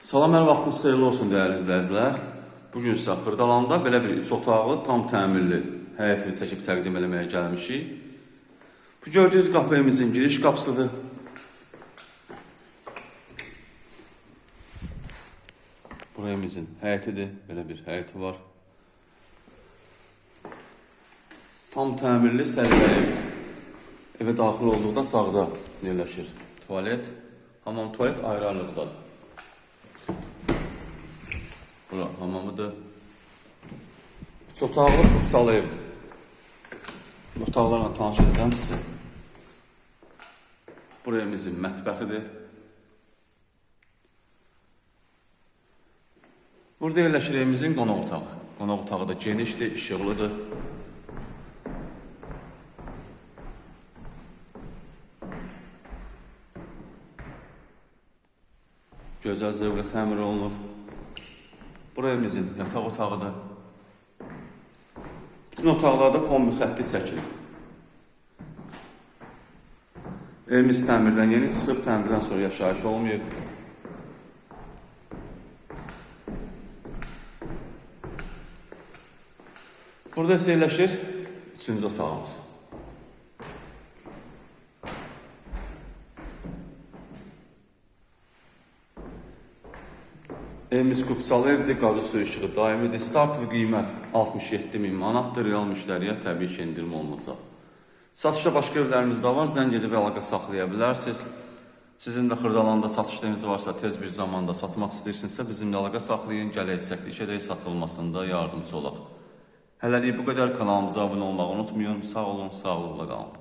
Salam, hər vaxtınız xeyirli olsun dəyərli izləyicilər. Bu gün sizə Xırdalanda belə bir üç otaqlı, tam təmirli həyət evi çəkib təqdim eləməyə gəlmişik. Bu gördüyünüz qapı evimizin giriş qapısıdır. Bura evimizin həyətidir. Belə bir həyəti var. Tam təmirli səliqəli evdir. Evə daxil olduqda sağda yerləşir tualet. Hamam tualet ayrı-ayrılıqdadır. Bura hamamıdır. Üç otaqlı qıpçalı evdir. Otaqlarla tanış edəcəm sizə. Mətbəxidir. Burada yerləşir evimizin qonaq otağı. Qonaq otağı da genişdir, işıqlıdır. Gözəl zövqlə təmir olunur. Evimizin yataq otağıdır. Bütün otaqlarda kombi xətti çəkilir. Evimiz təmirdən yeni çıxıb, təmirdən sonra yaşayış olmayıb. Burada isə yerləşir üçüncü otağımız. Evimiz kupçalı evdir, qazı su işığı daimidir. Start və qiymət 67 min manatdır. Real müştəriyə təbii ki, endirim olunacaq. Satışda başqa evlərimiz də var. Zəng edib əlaqə saxlaya bilərsiniz. Sizin də Xırdalanda satışlarınız varsa, tez bir zamanda satmaq istəyirsinizsə, bizimlə əlaqə saxlayın. Gələk çəkiliş edək, satılmasında yardımcı olaq. Hələlik bu qədər kanalımıza abunə olmağı unutmayın. Sağ olun, sağlıqla qalın.